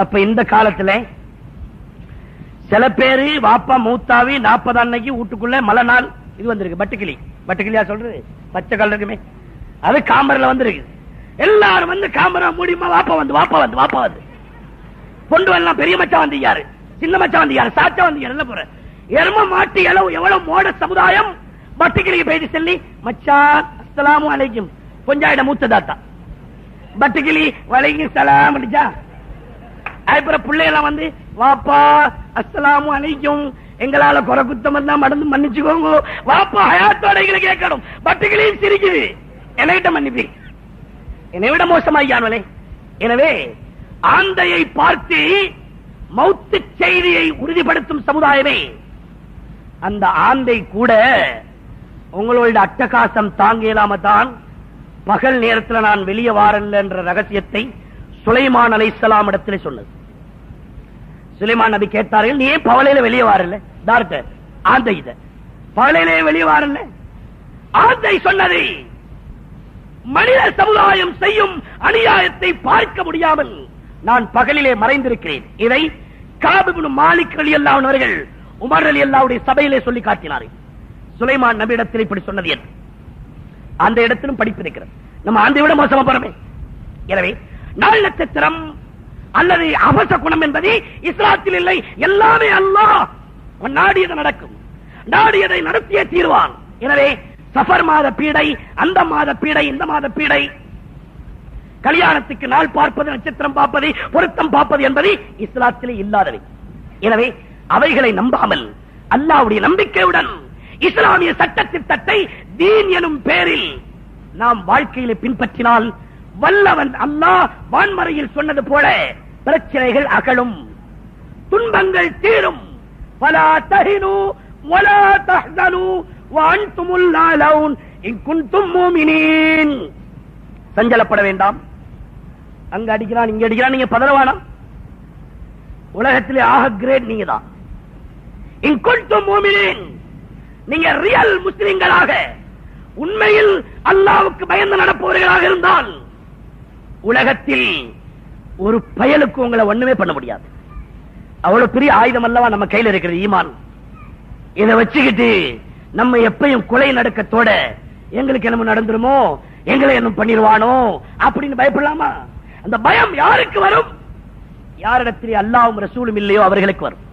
அப்ப இந்த காலத்துல சில பேரு வாப்பா மூத்தாவி நாற்பது அன்னைக்கு வீட்டுக்குள்ள மழை நாள் இது வந்திருக்கு. பட்டுக்கிளி. பட்டுக்கிளியா சொல்றது? பச்சை கலர் இருக்குமே. அது காமரில் வந்திருக்கு. எல்லாரும் வந்து காமரா மூடிமா வாப்பா வந்து வாப்பா வந்து வாப்பா வந்து. கொண்டு வரலாம் பெரிய மச்சா வந்து யாரு? சின்ன மச்சா வந்து யாரு? சாச்சா வந்து யாரு? போற? எரும மாட்டு எளவு எவ்வளவு மோட சமுதாயம்? பட்டுக்கிளிக்கு பேசி சொல்லி மச்சான் அஸ்ஸலாமு அலைக்கும். கொஞ்சாயிட மூத்த தாத்தா. பட்டுக்கிளி வலைக்கும் சலாம் அடிச்சா. அதுக்கப்புறம் பிள்ளையெல்லாம் வந்து வாப்பா அஸ்ஸலாமு அணிக்கும் எங்களால குறை குத்தம் இருந்தா மடந்து மன்னிச்சுக்கோங்க. வாப்பா ஹயாத்தோட எங்களை கேட்கணும். பட்டுகளையும் சிரிக்குது என்னகிட்ட மன்னிப்பி. என்னை விட மோசமாய்யானவனே எனவே ஆந்தையை பார்த்து மௌத்து செய்தியை உறுதிப்படுத்தும் சமுதாயமே அந்த ஆந்தை கூட உங்களோட அட்டகாசம் தாங்க இயலாம தான் பகல் நேரத்தில் நான் வெளியே வாரல்ல என்ற ரகசியத்தை சுலைமான் அலைஹிஸ்ஸலாம் இடத்திலே சொன்னது. சுலைமான் நபி கேட்டார்கள் நீ ஏன் பவலையில வெளியே வரல? டாக்டர் ஆந்தை இத. பவலையிலே வெளியே வரல? ஆந்தை சொன்னதை மனித சமுதாயம் செய்யும் அநியாயத்தை பார்க்க முடியாமல் நான் பகலிலே மறைந்திருக்கிறேன். இதை காபிபின் மாலிக் அலி அல்லாஹ்வர்கள் உமர் அலி அல்லாவுடைய சபையிலே சொல்லி காட்டினார்கள் சுலைமான் நபியிடத்தில் இப்படி சொன்னது என்ன அந்த இடத்திலும் படிப்பு இருக்கிறது. நம்ம அந்த விட மோசமா போறமே. எனவே நாள் நட்சத்திரம் அல்லது அவச குணம் என்பது இஸ்லாத்தில் இல்லை. எல்லாமே அல்லாஹ் நாடியது நடக்கும். நாடியதை நடத்திய தீர்வான். எனவே சஃபர் மாத பீடை அந்த மாத பீடை இந்த மாத பீடை. கல்யாணத்துக்கு நாள் பார்ப்பது நட்சத்திரம் பார்ப்பது பொருத்தம் பார்ப்பது என்பது இஸ்லாத்திலே இல்லாதவை. எனவே அவைகளை நம்பாமல் அல்லாவுடைய நம்பிக்கையுடன் இஸ்லாமிய சட்டத்திட்டத்தை தீன் எனும் பேரில் நாம் வாழ்க்கையில பின்பற்றினால் வல்லவன். அல்லாஹ் வான்மறையில் சொன்னது போல பிரச்சனைகள் அகலும் துன்பங்கள் தீரும். பலா தஹினு வலா தஹ்சனு வஅன்துமுல் சஞ்சலப்பட வேண்டாம். அங்க அடிக்கிறான் இங்க அடிக்கிறான் நீங்க பதறவானா? உலகத்திலே ஆக கிரேட் நீங்க தான் இன் குன்தும் நீங்க ரியல் முஸ்லிம்களாக உண்மையில் அல்லாவுக்கு பயந்து நடப்பவர்களாக இருந்தால் உலகத்தில் ஒரு பயலுக்கு உங்களை ஒண்ணுமே பண்ண முடியாது. அவ்வளவு பெரிய ஆயுதம் அல்லவா நம்ம கையில இருக்கிறது ஈமான். இதை வச்சுக்கிட்டு நம்ம எப்பயும் கொலை நடக்கத்தோட எங்களுக்கு என்ன நடந்துருமோ எங்களை என்ன பண்ணிடுவானோ அப்படின்னு பயப்படலாமா? அந்த பயம் யாருக்கு வரும்? யாரிடத்திலே அல்லாவும் ரசூலும் இல்லையோ அவர்களுக்கு வரும்.